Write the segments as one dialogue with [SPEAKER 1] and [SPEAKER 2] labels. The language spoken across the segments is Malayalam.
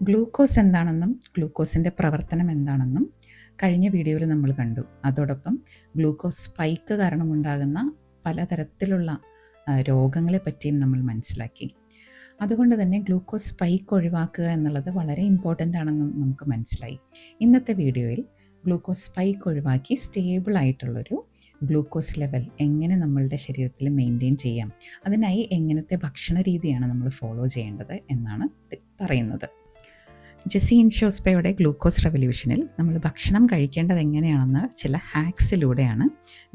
[SPEAKER 1] ഗ്ലൂക്കോസ് എന്താണെന്നും ഗ്ലൂക്കോസിന്റെ പ്രവർത്തനം എന്താണെന്നും കഴിഞ്ഞ വീഡിയോയിൽ നമ്മൾ കണ്ടു. അതോടൊപ്പം ഗ്ലൂക്കോസ് സ്പൈക്ക് കാരണമുണ്ടാകുന്ന പലതരത്തിലുള്ള രോഗങ്ങളെ പറ്റിയും നമ്മൾ മനസ്സിലാക്കി. അതുകൊണ്ട് തന്നെ ഗ്ലൂക്കോസ് സ്പൈക്ക് ഒഴിവാക്കുക എന്നുള്ളത് വളരെ ഇമ്പോർട്ടന്റ് ആണെന്ന് നമുക്ക് മനസ്സിലായി. ഇന്നത്തെ വീഡിയോയിൽ ഗ്ലൂക്കോസ് സ്പൈക്ക് ഒഴിവാക്കി സ്റ്റേബിൾ ആയിട്ടുള്ളൊരു ഗ്ലൂക്കോസ് ലെവൽ എങ്ങനെ നമ്മളുടെ ശരീരത്തിൽ മെയിന്റെയിൻ ചെയ്യാം അതിനായി എങ്ങനത്തെ ഭക്ഷണ രീതിയാണ് നമ്മൾ ഫോളോ ചെയ്യേണ്ടത് എന്നാണ് പറയുന്നത്. ജെസ്സി ഇൻഷോസ്പയുടെ ഗ്ലൂക്കോസ് റെവല്യൂഷനിൽ നമ്മൾ ഭക്ഷണം കഴിക്കേണ്ടത് എങ്ങനെയാണെന്ന് ചില ഹാക്സിലൂടെയാണ്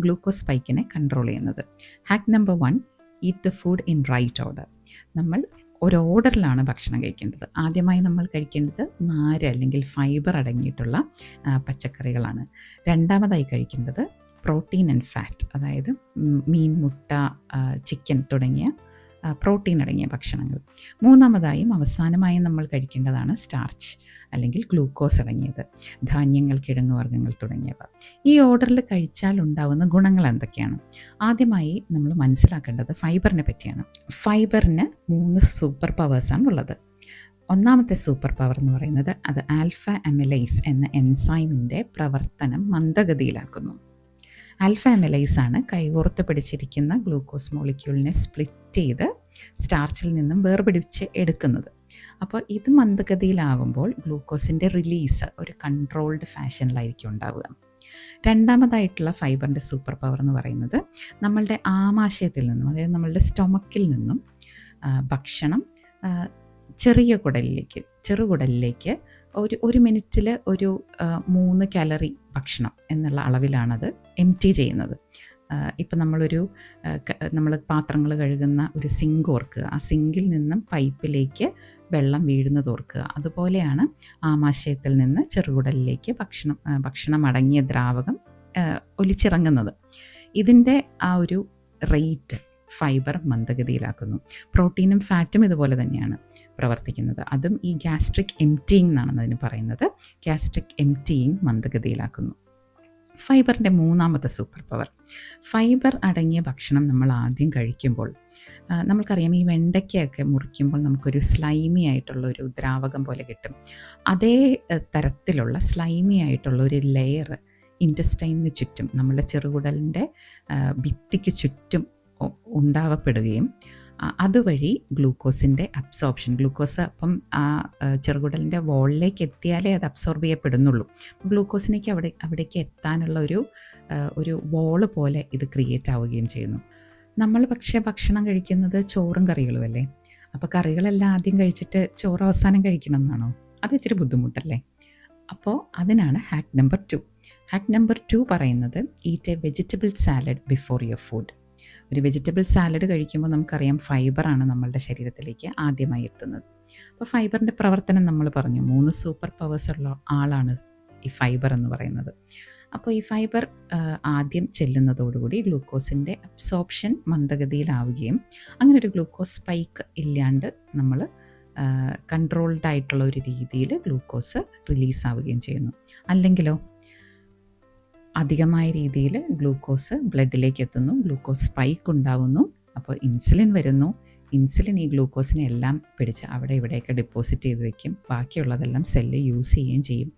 [SPEAKER 1] ഗ്ലൂക്കോസ് സ്പൈക്കിനെ കൺട്രോൾ ചെയ്യുന്നത്. Hack number one eat the food in right order നമ്മൾ ഒരു ഓർഡറിലാണ് ഭക്ഷണം കഴിക്കേണ്ടത്. ആദ്യമായി നമ്മൾ കഴിക്കേണ്ടത് നാര് അല്ലെങ്കിൽ ഫൈബർ അടങ്ങിയിട്ടുള്ള പച്ചക്കറികളാണ്. രണ്ടാമതായി കഴിക്കേണ്ടത് പ്രോട്ടീൻ ആൻഡ് ഫാറ്റ് അതായത് മീൻ മുട്ട ചിക്കൻ തുടങ്ങിയ പ്രോട്ടീൻ അടങ്ങിയ ഭക്ഷണങ്ങൾ. മൂന്നാമതായും അവസാനമായും നമ്മൾ കഴിക്കേണ്ടതാണ് സ്റ്റാർച്ച് അല്ലെങ്കിൽ ഗ്ലൂക്കോസ് അടങ്ങിയത് ധാന്യങ്ങൾ കിഴങ്ങുവർഗങ്ങൾ തുടങ്ങിയവ. ഈ ഓർഡറിൽ കഴിച്ചാൽ ഉണ്ടാകുന്ന ഗുണങ്ങൾ എന്തൊക്കെയാണ്? ആദ്യമായി നമ്മൾ മനസ്സിലാക്കേണ്ടത് ഫൈബറിനെ പറ്റിയാണ്. ഫൈബറിന് മൂന്ന് സൂപ്പർ പവേഴ്സാണ് ഉള്ളത്. ഒന്നാമത്തെ സൂപ്പർ പവർ എന്ന് പറയുന്നത് അത് ആൽഫ അമിലൈസ് എന്ന എൻസൈമിന്റെ പ്രവർത്തനം മന്ദഗതിയിലാക്കുന്നു. ആൽഫ ആണ് കൈകോർത്ത് പിടിച്ചിരിക്കുന്ന ഗ്ലൂക്കോസ് മോളിക്യൂളിനെ സ്പ്ലിറ്റ് ചെയ്ത് സ്റ്റാർച്ചിൽ നിന്നും വേർപിടിച്ച് എടുക്കുന്നത്. അപ്പോൾ ഇത് മന്ദഗതിയിലാകുമ്പോൾ ഗ്ലൂക്കോസിന്റെ റിലീസ് ഒരു കൺട്രോൾഡ് ഫാഷനിലായിരിക്കും ഉണ്ടാവുക. രണ്ടാമതായിട്ടുള്ള ഫൈബറിന്റെ സൂപ്പർ പവർ എന്ന് പറയുന്നത് നമ്മളുടെ ആമാശയത്തിൽ നിന്നും അതായത് നമ്മളുടെ സ്റ്റൊമക്കിൽ നിന്നും ഭക്ഷണം ചെറിയ കുടലിലേക്ക് ചെറുകുടലിലേക്ക് ഒരു ഒരു മിനിറ്റിൽ ഒരു മൂന്ന് കാലറി ഭക്ഷണം എന്നുള്ള അളവിലാണത് എം ടി ചെയ്യുന്നത് ഇപ്പം നമ്മളൊരു നമ്മൾ പാത്രങ്ങൾ കഴുകുന്ന ഒരു സിങ്ക് ഓർക്കുക. ആ സിങ്കിൽ നിന്നും പൈപ്പിലേക്ക് വെള്ളം വീഴുന്നത് ഓർക്കുക. അതുപോലെയാണ് ആമാശയത്തിൽ നിന്ന് ചെറുകുടലിലേക്ക് ഭക്ഷണം ഭക്ഷണം അടങ്ങിയ ദ്രാവകം ഒലിച്ചിറങ്ങുന്നത്. ഇതിന്റെ ആ ഒരു റേറ്റ് ഫൈബർ മന്ദഗതിയിലാക്കുന്നു. പ്രോട്ടീനും ഫാറ്റും ഇതുപോലെ തന്നെയാണ് പ്രവർത്തിക്കുന്നത്. അതും ഈ ഗ്യാസ്ട്രിക് എംറ്റിങ് എന്നാണ് അതിന് പറയുന്നത്. ഗ്യാസ്ട്രിക് എംറ്റിങ് മന്ദഗതിയിലാക്കുന്നു. ഫൈബറിന്റെ മൂന്നാമത്തെ സൂപ്പർ പവർ. ഫൈബർ അടങ്ങിയ ഭക്ഷണം നമ്മൾ ആദ്യം കഴിക്കുമ്പോൾ നമുക്കറിയാം ഈ വെണ്ടയ്ക്കയൊക്കെ മുറിക്കുമ്പോൾ നമുക്കൊരു സ്ലൈമി ആയിട്ടുള്ള ഒരു ദ്രാവകം പോലെ കിട്ടും. അതേ തരത്തിലുള്ള സ്ലൈമി ആയിട്ടുള്ള ഒരു ലെയർ ഇന്റസ്റ്റൈനിന് ചുറ്റും നമ്മുടെ ചെറുകുടലിന്റെ ഭിത്തിക്ക് ചുറ്റും ഉണ്ടാവപ്പെടുകയും അതുവഴി ഗ്ലൂക്കോസിന്റെ അബ്സോർപ്ഷൻ ഗ്ലൂക്കോസ് അപ്പം ആ ചെറുകുടലിന്റെ വോളിലേക്ക് എത്തിയാലേ അത് അബ്സോർബ് ചെയ്യപ്പെടുന്നുള്ളൂ. ഗ്ലൂക്കോസിനേക്ക് അവിടെ അവിടേക്ക് എത്താനുള്ള ഒരു ഒരു വോൾ പോലെ ഇത് ക്രിയേറ്റ് ആവുകയും ചെയ്യുന്നു. നമ്മൾ പക്ഷേ ഭക്ഷണം കഴിക്കുന്നത് ചോറും കറികളും അല്ലേ? അപ്പോൾ കറികളെല്ലാം ആദ്യം കഴിച്ചിട്ട് ചോറ് അവസാനം കഴിക്കണം എന്നാണോ അത് ഇച്ചിരി ബുദ്ധിമുട്ടല്ലേ? അപ്പോൾ അതിനാണ് hack number two. Hack number two പറയുന്നത് eat a vegetable salad before your food. ഒരു വെജിറ്റബിൾ സാലഡ് കഴിക്കുമ്പോൾ നമുക്കറിയാം ഫൈബറാണ് നമ്മളുടെ ശരീരത്തിലേക്ക് ആദ്യമായി എത്തുന്നത്. അപ്പോൾ ഫൈബറിന്റെ പ്രവർത്തനം നമ്മൾ പറഞ്ഞു. മൂന്ന് സൂപ്പർ പവേഴ്സ് ഉള്ള ആളാണ് ഈ ഫൈബർ എന്ന് പറയുന്നത്. അപ്പോൾ ഈ ഫൈബർ ആദ്യം ചെല്ലുന്നതോടുകൂടി ഗ്ലൂക്കോസിന്റെ അബ്സോർപ്ഷൻ മന്ദഗതിയിലാവുകയും അങ്ങനെ ഒരു ഗ്ലൂക്കോസ് സ്പൈക്ക് ഇല്ലാണ്ട് നമ്മൾ കൺട്രോൾഡ് ആയിട്ടുള്ള ഒരു രീതിയിൽ ഗ്ലൂക്കോസ് റിലീസ് ആവുകയും ചെയ്യുന്നു. അല്ലെങ്കിലോ അധികമായ രീതിയിൽ ഗ്ലൂക്കോസ് ബ്ലഡിലേക്ക് എത്തുന്നു. ഗ്ലൂക്കോസ് സ്പൈക്ക് ഉണ്ടാകുന്നു അപ്പോൾ ഇൻസുലിൻ വരുന്നു. ഇൻസുലിൻ ഈ ഗ്ലൂക്കോസിനെ എല്ലാം പിടിച്ച് അവിടെ ഇവിടെയൊക്കെ ഡെപ്പോസിറ്റ് ചെയ്ത് വെക്കും. ബാക്കിയുള്ളതെല്ലാം സെല്ല് യൂസ് ചെയ്യുകയും ചെയ്യും.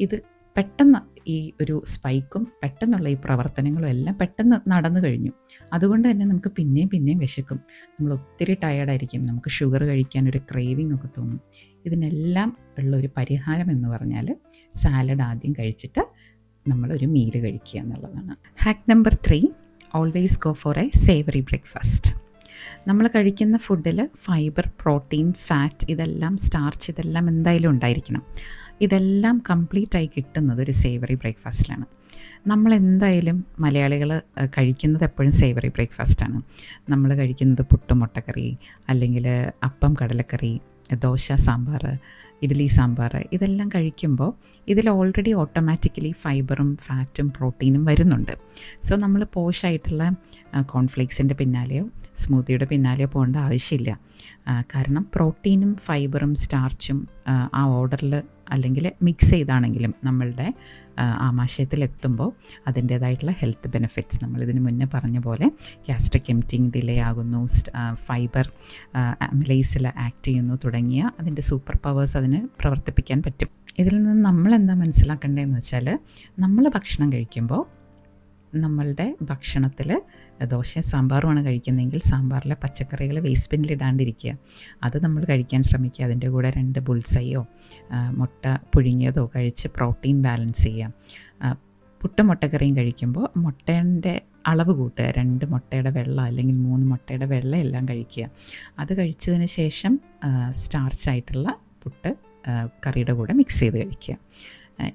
[SPEAKER 1] ഇത് പെട്ടെന്ന് ഈ ഒരു സ്പൈക്കും പെട്ടെന്നുള്ള ഈ പ്രവർത്തനങ്ങളും എല്ലാം പെട്ടെന്ന് നടന്നു കഴിഞ്ഞു. അതുകൊണ്ട് തന്നെ നമുക്ക് പിന്നെയും പിന്നെയും വിശക്കും. നമ്മൾ ഒത്തിരി ടയേർഡായിരിക്കും നമുക്ക് ഷുഗർ കഴിക്കാൻ ഒരു ക്രേവിംഗ് ഒക്കെ തോന്നും. ഇതിനെല്ലാം ഉള്ള ഒരു പരിഹാരം എന്ന് പറഞ്ഞാൽ സാലഡ് ആദ്യം കഴിച്ചിട്ട് നമ്മളൊരു മീൽ കഴിക്കുക എന്നുള്ളതാണ്. Hack number three always go for a savoury breakfast നമ്മൾ കഴിക്കുന്ന ഫുഡിൽ ഫൈബർ പ്രോട്ടീൻ ഫാറ്റ് ഇതെല്ലാം സ്റ്റാർച്ച് ഇതെല്ലാം എന്തായാലും ഉണ്ടായിരിക്കണം. ഇതെല്ലാം കംപ്ലീറ്റ് ആയി കിട്ടുന്നത് ഒരു സേവറി ബ്രേക്ക്ഫാസ്റ്റിലാണ് നമ്മൾ എന്തായാലും മലയാളികൾ കഴിക്കുന്നത് എപ്പോഴും സേവറി ബ്രേക്ക്ഫാസ്റ്റാണ് നമ്മൾ കഴിക്കുന്നത് പുട്ടും മുട്ടക്കറി അല്ലെങ്കിൽ അപ്പം കടലക്കറി ദോശ സാമ്പാർ ഇഡ്ഡലി സാമ്പാർ ഇതെല്ലാം കഴിക്കുമ്പോൾ ഇതിൽ ഓൾറെഡി ഓട്ടോമാറ്റിക്കലി ഫൈബറും ഫാറ്റും പ്രോട്ടീനും വരുന്നുണ്ട്. സോ നമ്മൾ പോഷായിട്ടുള്ള കോൺഫ്ലേക്സിന്റെ പിന്നാലെയോ സ്മൂത്തിയുടെ പിന്നാലെയോ പോകേണ്ട ആവശ്യമില്ല. കാരണം പ്രോട്ടീനും ഫൈബറും സ്റ്റാർച്ചും ആ, ഓർഡറിൽ അല്ലെങ്കിൽ മിക്സ് ചെയ്താണെങ്കിലും നമ്മളുടെ ആമാശയത്തിൽ എത്തുമ്പോൾ അതിന്റേതായിട്ടുള്ള ഹെൽത്ത് ബെനിഫിറ്റ്സ് നമ്മൾ ഇതിന് മുന്നേ പറഞ്ഞ പോലെ ഗ്യാസ്ട്രിക് എംറ്റിങ് ഡിലേ ആകുന്നു ഫൈബർ അമലൈസിൽ ആക്ട് ചെയ്യുന്നു തുടങ്ങിയ അതിന്റെ സൂപ്പർ പവേഴ്സ് അതിന് പ്രവർത്തിപ്പിക്കാൻ പറ്റും. ഇതിൽ നിന്ന് നമ്മൾ എന്താ മനസ്സിലാക്കേണ്ടതെന്ന് വെച്ചാൽ നമ്മൾ ഭക്ഷണം കഴിക്കുമ്പോൾ നമ്മളുടെ ഭക്ഷണത്തിൽ ദോശ സാമ്പാറുമാണ് കഴിക്കുന്നതെങ്കിൽ സാമ്പാറിലെ പച്ചക്കറികൾ വേസ്റ്റ് ബിന്നിൽ ഇടാണ്ടിരിക്കുക. അത് നമ്മൾ കഴിക്കാൻ ശ്രമിക്കുക. അതിന്റെ കൂടെ രണ്ട് ബുൾസയോ മുട്ട പുഴുങ്ങിയതോ കഴിച്ച് പ്രോട്ടീൻ ബാലൻസ് ചെയ്യുക. പുട്ട മുട്ടക്കറിയും കഴിക്കുമ്പോൾ മുട്ടേന്റെ അളവ് കൂട്ടുക. രണ്ട് മുട്ടയുടെ വെള്ള അല്ലെങ്കിൽ മൂന്ന് മുട്ടയുടെ വെള്ള എല്ലാം കഴിക്കുക. അത് കഴിച്ചതിന് ശേഷം സ്റ്റാർച്ചായിട്ടുള്ള പുട്ട് കറിയുടെ കൂടെ മിക്സ് ചെയ്ത് കഴിക്കുക.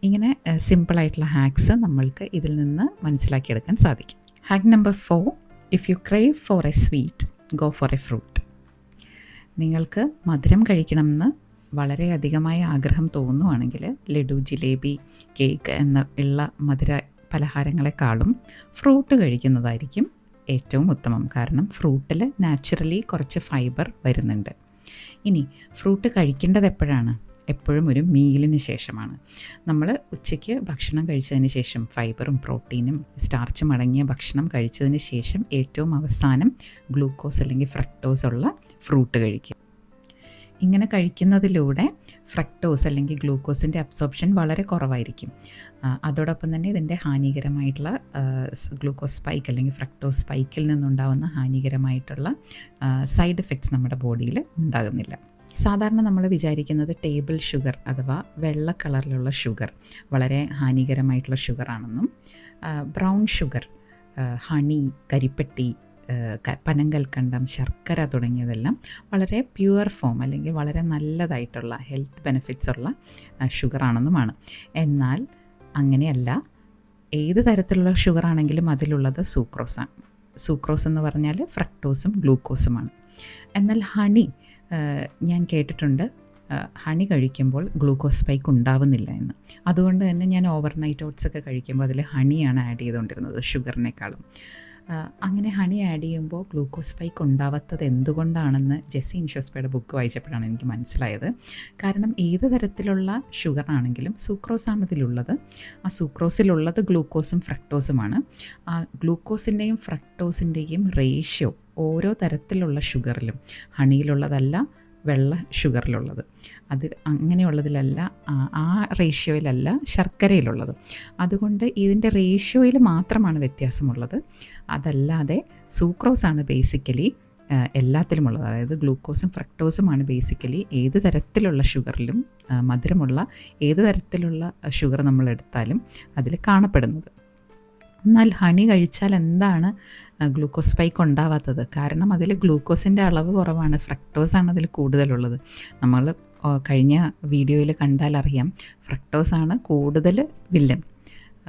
[SPEAKER 1] ഇങ്ങനെ സിമ്പിളായിട്ടുള്ള ഹാക്സ് നമ്മൾക്ക് ഇതിൽ നിന്ന് മനസ്സിലാക്കിയെടുക്കാൻ സാധിക്കും. Hack number four if you crave for a sweet go for a fruit നിങ്ങൾക്ക് മധുരം കഴിക്കണമെന്ന് വളരെയധികമായ ആഗ്രഹം തോന്നുവാണെങ്കിൽ ലഡു ജിലേബി കേക്ക് എന്ന ഉള്ള മധുര പലഹാരങ്ങളെക്കാളും ഫ്രൂട്ട് കഴിക്കുന്നതായിരിക്കും ഏറ്റവും ഉത്തമം. കാരണം ഫ്രൂട്ടിൽ നാച്ചുറലി കുറച്ച് ഫൈബർ വരുന്നുണ്ട്. ഇനി ഫ്രൂട്ട് കഴിക്കേണ്ടത് എപ്പോഴാണ്? എപ്പോഴും ഒരു മീലിന് ശേഷമാണ്. നമ്മൾ ഉച്ചയ്ക്ക് ഭക്ഷണം കഴിച്ചതിന് ശേഷം ഫൈബറും പ്രോട്ടീനും സ്റ്റാർച്ചും അടങ്ങിയ ഭക്ഷണം കഴിച്ചതിന് ശേഷം ഏറ്റവും അവസാനം ഗ്ലൂക്കോസ് അല്ലെങ്കിൽ ഫ്രക്ടോസ് ഉള്ള ഫ്രൂട്ട് കഴിക്കുക ഇങ്ങനെ കഴിക്കുന്നതിലൂടെ ഫ്രക്ടോസ് അല്ലെങ്കിൽ ഗ്ലൂക്കോസിന്റെ അബ്സോർപ്ഷൻ വളരെ കുറവായിരിക്കും. അതോടൊപ്പം തന്നെ ഇതിന്റെ ഹാനികരമായിട്ടുള്ള ഗ്ലൂക്കോസ് സ്പൈക്ക് അല്ലെങ്കിൽ ഫ്രക്ടോസ് സ്പൈക്കിൽ നിന്നുണ്ടാകുന്ന ഹാനികരമായിട്ടുള്ള സൈഡ് എഫക്ട്സ് നമ്മുടെ ബോഡിയിൽ ഉണ്ടാകുന്നില്ല. സാധാരണ നമ്മൾ വിചാരിക്കുന്നത് ടേബിൾ ഷുഗർ അഥവാ വെള്ള കളറിലുള്ള ഷുഗർ വളരെ ഹാനികരമായിട്ടുള്ള ഷുഗറാണെന്നും ബ്രൗൺ ഷുഗർ ഹണി കരിപ്പെട്ടി പനങ്കൽക്കണ്ടം ശർക്കര തുടങ്ങിയതെല്ലാം വളരെ പ്യുവർ ഫോം അല്ലെങ്കിൽ വളരെ നല്ലതായിട്ടുള്ള ഹെൽത്ത് ബെനിഫിറ്റ്സ് ഉള്ള ഷുഗറാണെന്നുമാണ് എന്നാൽ അങ്ങനെയല്ല ഏത് തരത്തിലുള്ള ഷുഗർ ആണെങ്കിലും അതിലുള്ളത് സൂക്രോസാണ് സൂക്രോസ് എന്ന് പറഞ്ഞാൽ ഫ്രക്ടോസും ഗ്ലൂക്കോസുമാണ് എന്നാൽ ഹണി ഞാൻ കേട്ടിട്ടുണ്ട്. ഹണി കഴിക്കുമ്പോൾ ഗ്ലൂക്കോസ് സ്പൈക്ക് ഉണ്ടാവുന്നില്ല എന്ന്. അതുകൊണ്ട് തന്നെ ഞാൻ ഓവർനൈറ്റ് ഓട്സ് ഒക്കെ കഴിക്കുമ്പോൾ അതിൽ ഹണിയാണ് ആഡ് ചെയ്തുകൊണ്ടിരുന്നത് ഷുഗറിനേക്കാളും. അങ്ങനെ ഹണി ആഡ് ചെയ്യുമ്പോൾ ഗ്ലൂക്കോസ് സ്പൈക്ക് ഉണ്ടാവാത്തത് എന്തുകൊണ്ടാണെന്ന് ജെസ്സി ഇൻഷോസ്പയുടെ ബുക്ക് വായിച്ചപ്പോഴാണ് എനിക്ക് മനസ്സിലായത്. കാരണം ഏത് തരത്തിലുള്ള ഷുഗർ ആണെങ്കിലും സൂക്രോസ് ആണ് ഇതിലുള്ളത്. ആ സൂക്രോസിലുള്ളത് ഗ്ലൂക്കോസും ഫ്രക്ടോസുമാണ് ആ ഗ്ലൂക്കോസിന്റെയും ഫ്രക്ടോസിന്റെയും റേഷ്യോ ഓരോ തരത്തിലുള്ള ഷുഗറിലും ഹണിയിലുള്ളതല്ല വെള്ള ഷുഗറിലുള്ളത്. അത് അങ്ങനെയുള്ളതിലല്ല ആ- റേഷ്യോയിലല്ല ശർക്കരയിലുള്ളത്. അതുകൊണ്ട് ഇതിന്റെ റേഷ്യോയിൽ മാത്രമാണ് വ്യത്യാസമുള്ളത്. അതല്ലാതെ സൂക്രോസാണ് ബേസിക്കലി എല്ലാത്തിലുമുള്ളത്. അതായത് ഗ്ലൂക്കോസും ഫ്രക്ടോസുമാണ് ബേസിക്കലി ഏത് തരത്തിലുള്ള ഷുഗറിലും മധുരമുള്ള ഏത് തരത്തിലുള്ള ഷുഗർ നമ്മൾ എടുത്താലും അതിൽ കാണപ്പെടുന്നത്. എന്നാൽ ഹണി കഴിച്ചാൽ എന്താണ് ഗ്ലൂക്കോസ് സ്പൈക്ക് ഉണ്ടാവാത്തത്. കാരണം അതിൽ ഗ്ലൂക്കോസിന്റെ അളവ് കുറവാണ്. ഫ്രക്ടോസാണ് അതിൽ കൂടുതലുള്ളത്. നമ്മൾ കഴിഞ്ഞ വീഡിയോയിൽ കണ്ടാൽ അറിയാം. ഫ്രക്ടോസാണ് കൂടുതൽ വില്ലൻ.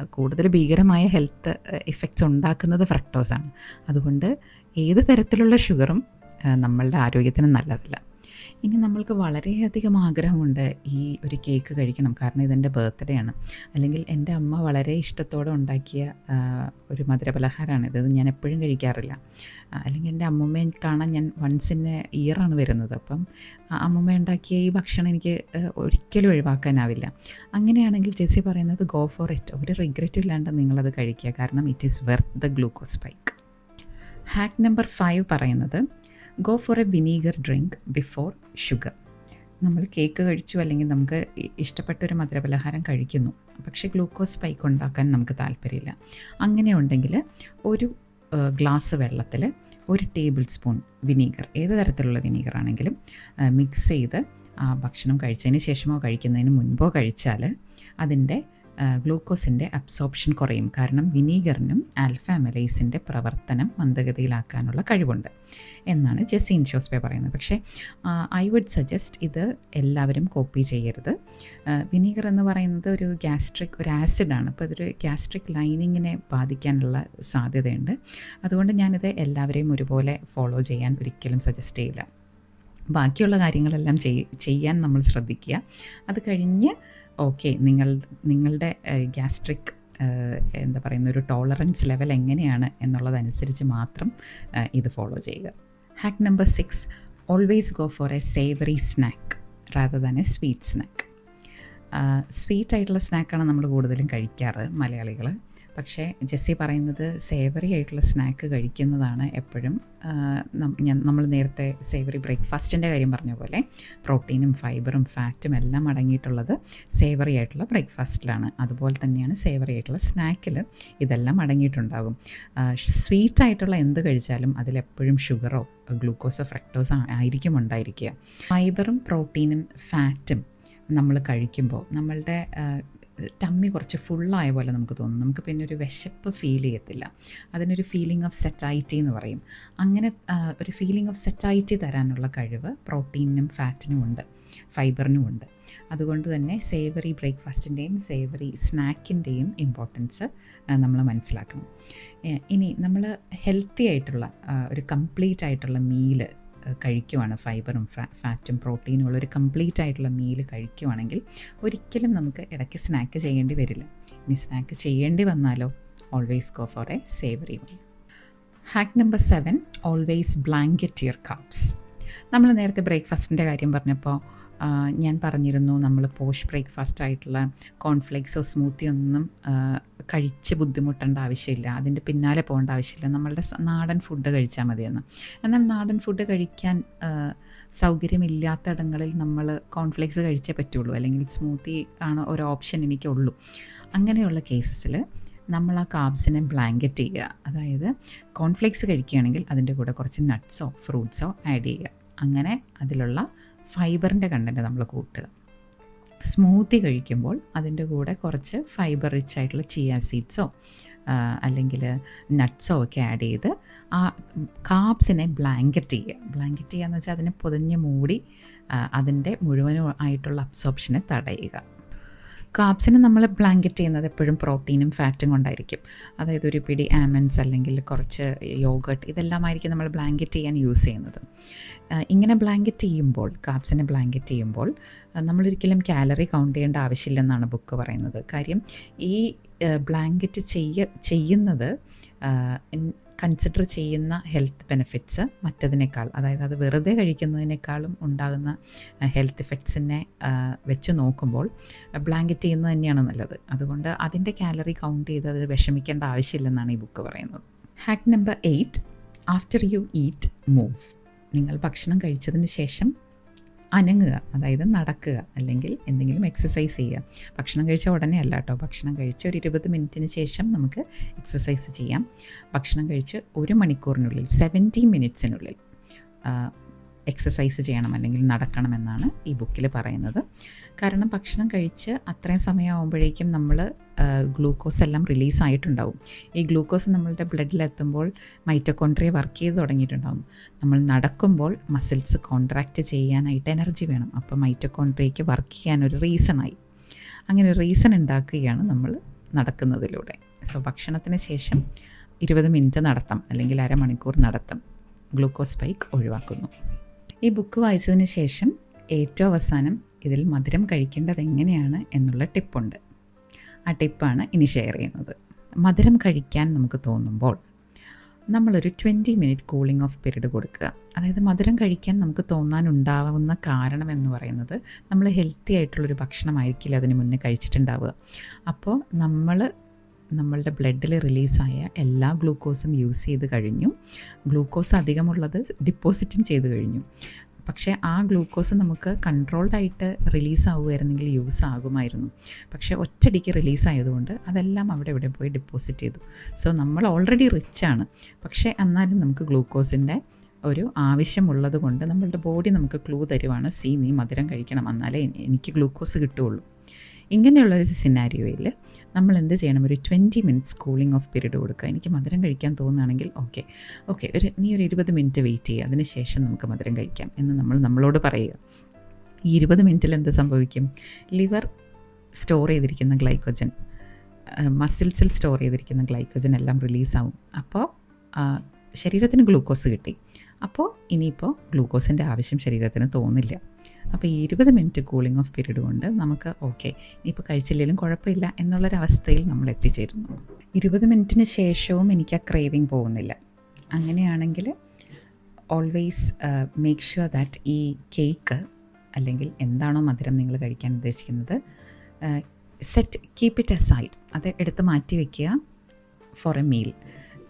[SPEAKER 1] കൂടുതൽ ഭീകരമായ ഹെൽത്ത് ഇഫക്ട്സ് ഉണ്ടാക്കുന്നത് ഫ്രക്ടോസാണ് അതുകൊണ്ട് ഏത് തരത്തിലുള്ള ഷുഗറും നമ്മളുടെ ആരോഗ്യത്തിന് നല്ലതല്ല. ഇനി നമ്മൾക്ക് വളരെയധികം ആഗ്രഹമുണ്ട് ഈ ഒരു കേക്ക് കഴിക്കണം. കാരണം ഇതെന്റെ ബർത്ത്ഡേ ആണ്. അല്ലെങ്കിൽ എന്റെ അമ്മ വളരെ ഇഷ്ടത്തോടെ ഉണ്ടാക്കിയ ഒരു മധുരപലഹാരമാണ് ഇത്. ഞാൻ എപ്പോഴും കഴിക്കാറില്ല. അല്ലെങ്കിൽ എന്റെ അമ്മൂമ്മയെ കാണാൻ ഞാൻ വൺസ് ഇൻ ഇയറാണ് വരുന്നത്. അപ്പം അമ്മൂമ്മ ഉണ്ടാക്കിയ ഈ ഭക്ഷണം എനിക്ക് ഒരിക്കലും ഒഴിവാക്കാനാവില്ല. അങ്ങനെയാണെങ്കിൽ ജെസ്സി പറയുന്നത് ഗോ ഫോർ ഇറ്റ് ഒരു റിഗ്രറ്റും ഇല്ലാണ്ട് നിങ്ങളത് കഴിക്കുക. കാരണം it is worth the glucose spike hack number five പറയുന്നത് go for a vinegar drink before sugar നമ്മൾ കേക്ക് കഴിച്ചു അല്ലെങ്കിൽ നമുക്ക് ഇഷ്ടപ്പെട്ടൊരു മധുരപലഹാരം കഴിക്കുന്നു. പക്ഷേ ഗ്ലൂക്കോസ് സ്പൈക്ക് ഉണ്ടാക്കാൻ നമുക്ക് താല്പര്യമില്ല. അങ്ങനെ ഉണ്ടെങ്കിൽ ഒരു ഗ്ലാസ് വെള്ളത്തിൽ ഒരു ടേബിൾ സ്പൂൺ വിനീഗർ ഏത് തരത്തിലുള്ള വിനീഗർ ആണെങ്കിലും മിക്സ് ചെയ്ത് ആ ഭക്ഷണം കഴിച്ചതിന് ശേഷമോ കഴിക്കുന്നതിന് മുൻപോ കഴിച്ചാൽ അതിന്റെ ഗ്ലൂക്കോസിന്റെ അബ്സോർപ്ഷൻ കുറയും. കാരണം വിനീഗറിനും ആൽഫ അമലൈസിന്റെ പ്രവർത്തനം മന്ദഗതിയിലാക്കാനുള്ള കഴിവുണ്ട് എന്നാണ് ജെസ്സി ഷോസ്പേ പറയുന്നത്. പക്ഷേ ഐ വുഡ് സജസ്റ്റ് ഇത് എല്ലാവരും കോപ്പി ചെയ്യരുത്. വിനീഗർ എന്ന് പറയുന്നത് ഒരു ഗ്യാസ്ട്രിക് ഒരു ആസിഡാണ്. അപ്പോൾ ഇതൊരു ഗ്യാസ്ട്രിക് ലൈനിങ്ങിനെ ബാധിക്കാനുള്ള സാധ്യതയുണ്ട്. അതുകൊണ്ട് ഞാനിത് എല്ലാവരെയും ഒരുപോലെ ഫോളോ ചെയ്യാൻ ഒരിക്കലും സജസ്റ്റ് ചെയ്യില്ല. ബാക്കിയുള്ള കാര്യങ്ങളെല്ലാം ചെയ്യാൻ നമ്മൾ ശ്രദ്ധിക്കുക. അത് കഴിഞ്ഞ് ഓക്കെ നിങ്ങൾ നിങ്ങളുടെ ഗ്യാസ്ട്രിക് എന്താ പറയുന്ന ഒരു ടോളറൻസ് ലെവൽ എങ്ങനെയാണ് എന്നുള്ളതനുസരിച്ച് മാത്രം ഇത് ഫോളോ ചെയ്യുക. Hack number six always go for a savoury snack rather than a sweet snack sweet ആയിട്ടുള്ള സ്നാക്കാണ് നമ്മൾ കൂടുതലും കഴിക്കാറ് മലയാളികൾ പക്ഷേ ജെസ്സി പറയുന്നത് സേവറി ആയിട്ടുള്ള സ്നാക്ക് കഴിക്കുന്നതാണ് എപ്പോഴും. ഞാൻ നമ്മൾ നേരത്തെ സേവറി ബ്രേക്ക്ഫാസ്റ്റിന്റെ കാര്യം പറഞ്ഞ പോലെ പ്രോട്ടീനും ഫൈബറും ഫാറ്റും എല്ലാം അടങ്ങിയിട്ടുള്ളത് സേവറി ആയിട്ടുള്ള ബ്രേക്ക്ഫാസ്റ്റിലാണ്. അതുപോലെ തന്നെയാണ് സേവറി ആയിട്ടുള്ള സ്നാക്കിൽ ഇതെല്ലാം അടങ്ങിയിട്ടുണ്ടാകും. സ്വീറ്റ് ആയിട്ടുള്ള എന്ത് കഴിച്ചാലും അതിലെപ്പോഴും ഷുഗറോ ഗ്ലൂക്കോസോ ഫ്രക്ടോസോ ആയിരിക്കും ഉണ്ടായിരിക്കുക. ഫൈബറും പ്രോട്ടീനും ഫാറ്റും നമ്മൾ കഴിക്കുമ്പോൾ നമ്മളുടെ ടമ്മി കുറച്ച് ഫുള്ളായ പോലെ നമുക്ക് തോന്നും. നമുക്ക് പിന്നെ ഒരു വിശപ്പ് ഫീൽ ചെയ്യത്തില്ല. അതിനൊരു ഫീലിംഗ് ഓഫ് സെറ്റൈറ്റി എന്ന് പറയും. അങ്ങനെ ഒരു ഫീലിംഗ് ഓഫ് സെറ്റൈറ്റി തരാനുള്ള കഴിവ് പ്രോട്ടീനും ഫാറ്റിനും ഉണ്ട്. ഫൈബറിനും ഉണ്ട്. അതുകൊണ്ട് തന്നെ സേവറി ബ്രേക്ക്ഫാസ്റ്റിന്റെയും സേവറി സ്നാക്കിന്റെയും ഇമ്പോർട്ടൻസ് നമ്മൾ മനസ്സിലാക്കണം. ഇനി നമ്മൾ ഹെൽത്തി ആയിട്ടുള്ള ഒരു കംപ്ലീറ്റ് ആയിട്ടുള്ള മീൽ കഴിക്കുവാണ്. ഫൈബറും ഫാറ്റും പ്രോട്ടീനും ഉള്ള ഒരു കംപ്ലീറ്റ് ആയിട്ടുള്ള മീൽ കഴിക്കുവാണെങ്കിൽ ഒരിക്കലും നമുക്ക് ഇടയ്ക്ക് സ്നാക്ക് ചെയ്യേണ്ടി വരില്ല. ഇനി സ്നാക്ക് ചെയ്യേണ്ടി വന്നാലോ? Always go for a savoury one hack number seven always blanket your carbs നമ്മൾ നേരത്തെ ബ്രേക്ക്ഫാസ്റ്റിന്റെ കാര്യം പറഞ്ഞപ്പോൾ ഞാൻ പറഞ്ഞിരുന്നു നമ്മൾ പോഷ് ബ്രേക്ക്ഫാസ്റ്റ് ആയിട്ടുള്ള കോൺഫ്ലേക്സോ സ്മൂത്തി ഒന്നും കഴിച്ച് ബുദ്ധിമുട്ടേണ്ട ആവശ്യമില്ല. അതിന്റെ പിന്നാലെ പോകേണ്ട ആവശ്യമില്ല. നമ്മളുടെ നാടൻ ഫുഡ് കഴിച്ചാൽ മതിയെന്ന്. എന്നാൽ നാടൻ ഫുഡ് കഴിക്കാൻ സൗകര്യമില്ലാത്ത ഇടങ്ങളിൽ നമ്മൾ കോൺഫ്ലേക്സ് കഴിച്ചേ പറ്റുള്ളൂ. അല്ലെങ്കിൽ സ്മൂത്തി ആണ് ഒരു ഓപ്ഷൻ എനിക്കുള്ളൂ. അങ്ങനെയുള്ള കേസസിൽ നമ്മൾ ആ കാബ്സിനെ ബ്ലാങ്കറ്റ് ചെയ്യുക. അതായത് കോൺഫ്ലേക്സ് കഴിക്കുകയാണെങ്കിൽ അതിന്റെ കൂടെ കുറച്ച് നട്ട്സോ ഫ്രൂട്ട്സോ ആഡ് ചെയ്യുക. അങ്ങനെ അതിലുള്ള ഫൈബറിന്റെ കണ്ടന്റ് നമ്മൾ കൂട്ടുക. സ്മൂത്തി കഴിക്കുമ്പോൾ അതിന്റെ കൂടെ കുറച്ച് ഫൈബർ റിച്ച് ആയിട്ടുള്ള ചിയ സീഡ്സോ അല്ലെങ്കിൽ നട്ട്സോ ഒക്കെ ആഡ് ചെയ്ത് ആ കാപ്സിനെ ബ്ലാങ്കറ്റ് ചെയ്യുക. ബ്ലാങ്കറ്റ് ചെയ്യുക എന്ന് വെച്ചാൽ അതിനെ പൊതിഞ്ഞ് മൂടി അതിന്റെ മുഴുവനും ആയിട്ടുള്ള അബ്സോർപ്ഷനെ തടയുക. കാപ്സിന് നമ്മൾ ബ്ലാങ്കറ്റ് ചെയ്യുന്നത് എപ്പോഴും പ്രോട്ടീനും ഫാറ്റും കൊണ്ടായിരിക്കും. അതായത് ഒരു പിടി ആമൻസ് അല്ലെങ്കിൽ കുറച്ച് യോഗട്ട് ഇതെല്ലാമായിരിക്കും നമ്മൾ ബ്ലാങ്കറ്റ് ചെയ്യാൻ യൂസ് ചെയ്യുന്നത്. ഇങ്ങനെ ബ്ലാങ്കറ്റ് ചെയ്യുമ്പോൾ കാപ്സിനെ ബ്ലാങ്കറ്റ് ചെയ്യുമ്പോൾ നമ്മളൊരിക്കലും കാലറി കൗണ്ട് ചെയ്യേണ്ട ആവശ്യമില്ലെന്നാണ് ബുക്ക് പറയുന്നത്. കാര്യം ഈ ബ്ലാങ്കറ്റ് ചെയ്യ ചെയ്യുന്നത് കൺസിഡർ ചെയ്യുന്ന ഹെൽത്ത് ബെനിഫിറ്റ്സ് മറ്റതിനേക്കാൾ അതായത് അത് വെറുതെ കഴിക്കുന്നതിനേക്കാളും ഉണ്ടാകുന്ന ഹെൽത്ത് ഇഫക്ട്സിനെ വെച്ച് നോക്കുമ്പോൾ ബ്ലാങ്കറ്റ് ചെയ്യുന്നത് തന്നെയാണ് നല്ലത്. അതുകൊണ്ട് അതിന്റെ കാലറി കൗണ്ട് ചെയ്ത് അത് വിഷമിക്കേണ്ട ആവശ്യമില്ലെന്നാണ് ഈ ബുക്ക് പറയുന്നത്. Hack number eight after you eat move നിങ്ങൾ ഭക്ഷണം കഴിച്ചതിന് ശേഷം അനങ്ങുക അതായത് നടക്കുക അല്ലെങ്കിൽ എന്തെങ്കിലും എക്സസൈസ് ചെയ്യുക. ഭക്ഷണം കഴിച്ച ഉടനെ അല്ല കേട്ടോ ഭക്ഷണം കഴിച്ച് ഒരു ഇരുപത് മിനിറ്റിന് ശേഷം നമുക്ക് എക്സസൈസ് ചെയ്യാം. ഭക്ഷണം കഴിച്ച് ഒരു മണിക്കൂറിനുള്ളിൽ സെവന്റി മിനിറ്റ്സിനുള്ളിൽ എക്സസൈസ് ചെയ്യണം അല്ലെങ്കിൽ നടക്കണമെന്നാണ് ഈ ബുക്കിൽ പറയുന്നത്. കാരണം ഭക്ഷണം കഴിച്ച് അത്രയും സമയമാകുമ്പോഴേക്കും നമ്മൾ ഗ്ലൂക്കോസ് എല്ലാം റിലീസ് ആയിട്ടുണ്ടാവും. ഈ ഗ്ലൂക്കോസ് നമ്മളുടെ ബ്ലഡിലെത്തുമ്പോൾ മൈറ്റോകോൺട്രിയ വർക്ക് ചെയ്ത് തുടങ്ങിയിട്ടുണ്ടാവും. നമ്മൾ നടക്കുമ്പോൾ മസിൽസ് കോൺട്രാക്റ്റ് ചെയ്യാനായിട്ട് എനർജി വേണം. അപ്പോൾ മൈറ്റോകോൺട്രിയയ്ക്ക് വർക്ക് ചെയ്യാനൊരു റീസണായി അങ്ങനെ റീസൺ ഉണ്ടാക്കുകയാണ് നമ്മൾ നടക്കുന്നതിലൂടെ. സോ ഭക്ഷണത്തിന് ശേഷം ഇരുപത് മിനിറ്റ് നടത്താം അല്ലെങ്കിൽ അരമണിക്കൂർ നടത്തം ഗ്ലൂക്കോസ് സ്പൈക്ക് ഒഴിവാക്കുന്നു. ഈ ബുക്ക് വായിച്ചതിന് ശേഷം ഏറ്റവും അവസാനം ഇതിൽ മധുരം കഴിക്കേണ്ടത് എങ്ങനെയാണ് എന്നുള്ള ടിപ്പുണ്ട്. ആ ടിപ്പാണ് ഇനി ഷെയർ ചെയ്യുന്നത്. മധുരം കഴിക്കാൻ നമുക്ക് തോന്നുമ്പോൾ നമ്മളൊരു twenty minute cooling off period കൊടുക്കുക. അതായത് മധുരം കഴിക്കാൻ നമുക്ക് തോന്നാനുണ്ടാവുന്ന കാരണം എന്ന് പറയുന്നത് നമ്മൾ ഹെൽത്തി ആയിട്ടുള്ളൊരു ഭക്ഷണമായിരിക്കില്ല അതിന് മുന്നേ കഴിച്ചിട്ടുണ്ടാവുക. അപ്പോൾ നമ്മൾ നമ്മളുടെ ബ്ലഡിൽ റിലീസായ എല്ലാ ഗ്ലൂക്കോസും യൂസ് ചെയ്ത് കഴിഞ്ഞു. ഗ്ലൂക്കോസ് അധികമുള്ളത് ഡിപ്പോസിറ്റും ചെയ്ത് കഴിഞ്ഞു. പക്ഷേ ആ ഗ്ലൂക്കോസ് നമുക്ക് കൺട്രോൾഡ് ആയിട്ട് റിലീസ് ആവുമായിരുന്നെങ്കിൽ യൂസ് ആകുമായിരുന്നു. പക്ഷേ ഒറ്റടിക്ക് റിലീസ് ആയതുകൊണ്ട് അതെല്ലാം അവിടെ ഇവിടെ പോയി ഡിപ്പോസിറ്റ് ചെയ്തു. സോ നമ്മൾ ഓൾറെഡി റിച്ച് ആണ്. പക്ഷേ എന്നാലും നമുക്ക് ഗ്ലൂക്കോസിന്റെ ഒരു ആവശ്യമുള്ളത് കൊണ്ട് നമ്മളുടെ ബോഡി നമുക്ക് ക്ലൂ തരുവാണ്. സീ നീ മധുരം കഴിക്കണം. എന്നാലേ എനിക്ക് ഗ്ലൂക്കോസ് കിട്ടുകയുള്ളൂ. ഇങ്ങനെയുള്ളൊരു സിനാരിയോയിൽ നമ്മൾ എന്ത് ചെയ്യണം? ഒരു twenty minutes cooling off period കൊടുക്കുക. എനിക്ക് മധുരം കഴിക്കാൻ തോന്നുകയാണെങ്കിൽ ഓക്കെ ഓക്കെ ഒരു നീ ഒരു ഇരുപത് മിനിറ്റ് വെയിറ്റ് ചെയ്യുക. അതിന് ശേഷം നമുക്ക് മധുരം കഴിക്കാം എന്ന് നമ്മൾ നമ്മളോട് പറയുക. ഈ ഇരുപത് മിനിറ്റിൽ എന്ത് സംഭവിക്കും? ലിവർ സ്റ്റോർ ചെയ്തിരിക്കുന്ന ഗ്ലൈക്കോജൻ മസിൽസിൽ സ്റ്റോർ ചെയ്തിരിക്കുന്ന ഗ്ലൈക്കോജൻ എല്ലാം റിലീസാവും അപ്പോൾ ശരീരത്തിന് ഗ്ലൂക്കോസ് കിട്ടി. അപ്പോൾ ഇനിയിപ്പോൾ ഗ്ലൂക്കോസിന്റെ ആവശ്യം ശരീരത്തിന് തോന്നില്ല. അപ്പോൾ ഈ ഇരുപത് മിനിറ്റ് കൂളിംഗ് ഓഫ് പീരീഡ് കൊണ്ട് നമുക്ക് ഓക്കെ ഇപ്പോൾ കഴിച്ചില്ലെങ്കിലും കുഴപ്പമില്ല എന്നുള്ളൊരവസ്ഥയിൽ നമ്മൾ എത്തിച്ചേരുന്നു. ഇരുപത് മിനിറ്റിന് ശേഷവും എനിക്ക് ആ ക്രേവിങ് പോകുന്നില്ല. അങ്ങനെയാണെങ്കിൽ ഓൾവേസ് മേക്ക് ഷുവർ ദാറ്റ് ഈ കേക്ക് അല്ലെങ്കിൽ എന്താണോ മധുരം നിങ്ങൾ കഴിക്കാൻ ഉദ്ദേശിക്കുന്നത് set keep it aside side അത് എടുത്ത് മാറ്റി വയ്ക്കുക ഫോർ എ മീൽ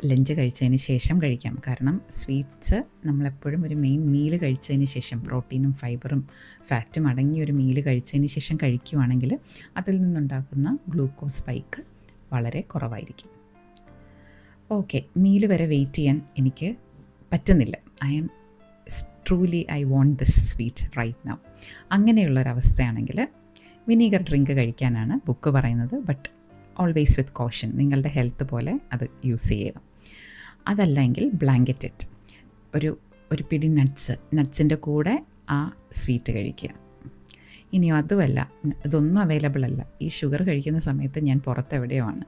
[SPEAKER 1] ലഞ്ച് കഴിച്ചതിന് ശേഷം കഴിക്കാം. കാരണം സ്വീറ്റ്സ് നമ്മളെപ്പോഴും ഒരു മെയിൻ മീൽ കഴിച്ചതിന് ശേഷം പ്രോട്ടീനും ഫൈബറും ഫാറ്റും അടങ്ങിയ ഒരു മീൽ കഴിച്ചതിന് ശേഷം കഴിക്കുവാണെങ്കിൽ അതിൽ നിന്നുണ്ടാക്കുന്ന ഗ്ലൂക്കോസ് സ്പൈക്ക് വളരെ കുറവായിരിക്കും. ഓക്കെ മീൽ വരെ വെയിറ്റ് ചെയ്യാൻ എനിക്ക് പറ്റുന്നില്ല. I am truly I want this sweet right now അങ്ങനെയുള്ളൊരവസ്ഥയാണെങ്കിൽ vinegar drink കഴിക്കാനാണ് ബുക്ക് പറയുന്നത്. ബട്ട് ഓൾവേസ് വിത്ത് കോഷൻ നിങ്ങളുടെ ഹെൽത്ത് പോലെ അത് യൂസ് ചെയ്യുക. അതല്ലെങ്കിൽ ബ്ലാങ്കറ്റ് ഇറ്റ് ഒരു ഒരു പിടി നട്ട്സ് നട്ട്സിന്റെ കൂടെ ആ സ്വീറ്റ് കഴിക്കുക. ഇനിയോ അതുമല്ല ഇതൊന്നും അവൈലബിൾ അല്ല. ഈ ഷുഗർ കഴിക്കുന്ന സമയത്ത് ഞാൻ പുറത്തെവിടെയോ ആണ്.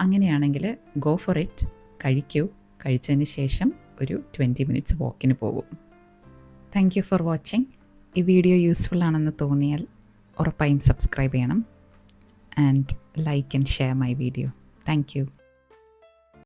[SPEAKER 1] അങ്ങനെയാണെങ്കിൽ ഗോ ഫോർ ഇറ്റ് കഴിക്കൂ. കഴിച്ചതിന് ശേഷം ഒരു ട്വന്റി മിനിറ്റ്സ് വാക്കിന് പോകും. താങ്ക് യു ഫോർ വാച്ചിങ് ഈ വീഡിയോ യൂസ്ഫുൾ ആണെന്ന് തോന്നിയാൽ ഉറപ്പായും സബ്സ്ക്രൈബ് ചെയ്യണം. And like and share my video thank you